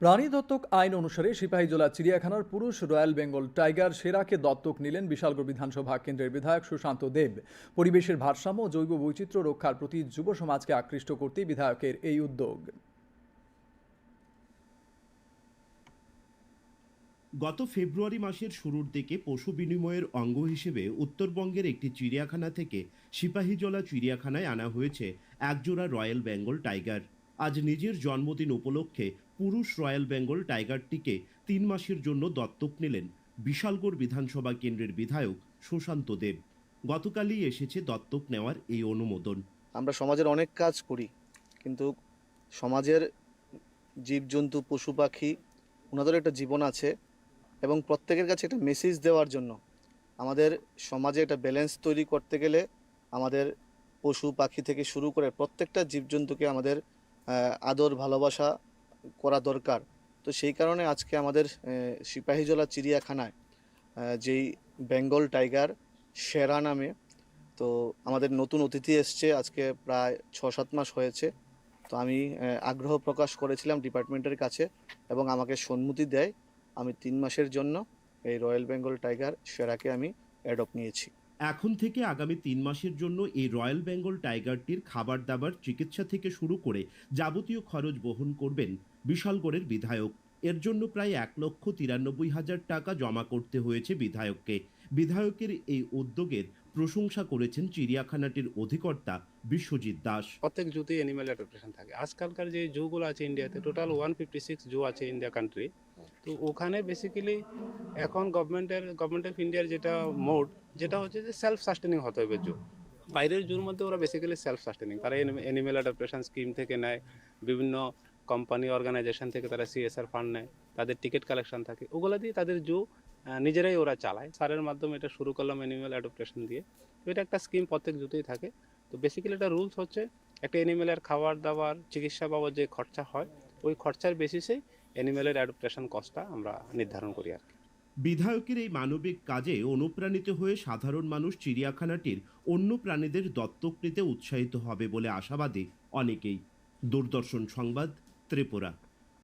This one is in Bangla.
প্রাণী দত্তক আইন অনুসারে সিপাহীজলা চিড়িয়াখানার পুরুষ রয়্যাল বেঙ্গল টাইগার সেরাকে দত্তক নিলেন বিশালগড় বিধানসভা কেন্দ্রের বিধায়ক সুশান্ত দেব। পরিবেশের ভারসাম্য জৈব বৈচিত্র্য রক্ষার প্রতি যুব সমাজকে আকৃষ্ট করতে বিধায়কের এই উদ্যোগ। গত ফেব্রুয়ারি মাসের শুরুর দিকে পশু বিনিময়ের অঙ্গ হিসেবে উত্তরবঙ্গের একটি চিড়িয়াখানা থেকে সিপাহীজলা চিড়িয়াখানায় আনা হয়েছে একজোড়া রয়্যাল বেঙ্গল টাইগার। আজ নিজের জন্মদিন উপলক্ষে পুরুষ রয়্যাল বেঙ্গল টাইগারটিকে তিন মাসের জন্য দত্তক নিলেন বিশালগড় বিধানসভা কেন্দ্রের বিধায়ক সুশান্ত দেব। গতকালই এসেছে দত্তক নেওয়ার এই অনুমোদন। আমরা সমাজের অনেক কাজ করি, কিন্তু সমাজের জীবজন্তু, পশু পাখি ওনাদের একটা জীবন আছে এবং প্রত্যেকের কাছে একটা মেসেজ দেওয়ার জন্য আমাদের সমাজে একটা ব্যালেন্স তৈরি করতে গেলে আমাদের পশু পাখি থেকে শুরু করে প্রত্যেকটা জীবজন্তুকে আমাদের আদর, ভালোবাসা করা দরকার। তো সেই কারণে আজকে আমাদের সিপাহীজলা চিড়িয়াখানায় যেই বেঙ্গল টাইগার, সেরা নামে, তো আমাদের নতুন অতিথি এসছে, আজকে প্রায় ছ সাত মাস হয়েছে। তো আমি আগ্রহ প্রকাশ করেছিলাম ডিপার্টমেন্টের কাছে এবং আমাকে সম্মতি দেয়, আমি তিন মাসের জন্য এই রয়্যাল বেঙ্গল টাইগার সেরাকে আমি অ্যাডপ্ট নিয়েছি। এখন থেকে আগামী তিন মাসের জন্য এই রয়্যাল বেঙ্গল টাইগারটির খাবার দাবার চিকিৎসা থেকে শুরু করে যাবতীয় খরচ বহন করবেন বিশালগড়ের বিধায়ক। এর জন্য প্রায় এক লক্ষ তিরানব্বই হাজার টাকা জমা করতে হয়েছে বিধায়ককে। বিধায়কের এই উদ্যোগের প্রশংসা করেছেন চিড়িয়াখানাটির অধিকর্তা বিশ্বজিৎ দাস। প্রত্যেক জুতে অ্যানিম্যাল অ্যাডাপ্টেশন থাকে। আজকালকার যে জুগুলো আছে ইন্ডিয়াতে total one fifty six zoo আছে ইন্ডিয়া কান্ট্রি তো ওখানে বেসিক্যালি এখন গভর্নমেন্টের গভর্নমেন্ট অফ ইন্ডিয়ার যেটা মোড যেটা হচ্ছে যে সেলফ সাস্টেনিং হতে হবে জু। বাইরের জুর মধ্যে ওরা বেসিক্যালি সেলফ সাস্টেনিং তারা অ্যানিম্যাল অ্যাডাপ্টেশন স্কিম থেকে নেয়, বিভিন্ন কোম্পানি অর্গানাইজেশন থেকে তারা সিএসআর ফান্ড নেয়, তাদের টিকিট কালেকশন থাকে। ওগুলো দিয়ে তাদের জু নিজেরাই ওরা চালায়। সারের মাধ্যমে এটা শুরু করলাম অ্যানিম্যাল অ্যাডাপ্টেশন দিয়ে। তো এটা একটা স্কিম প্রত্যেক জুতেই থাকে। তো বেসিক্যালি এটা রুলস হচ্ছে, একটা অ্যানিমেলের খাবার দাবার, চিকিৎসা বাবদ যে খরচা হয়, ওই খরচার বেসিসেই অ্যানিমেলের অ্যাডাপ্টেশন কস্টটা আমরা নির্ধারণ করি আর কি। বিধায়কের এই মানবিক কাজে অনুপ্রাণিত হয়ে সাধারণ মানুষ চিড়িয়াখানাটির অন্য প্রাণীদের দত্তক নিতে উৎসাহিত হবে বলে আশাবাদী অনেকেই। দূরদর্শন সংবাদ ত্রিপুরা।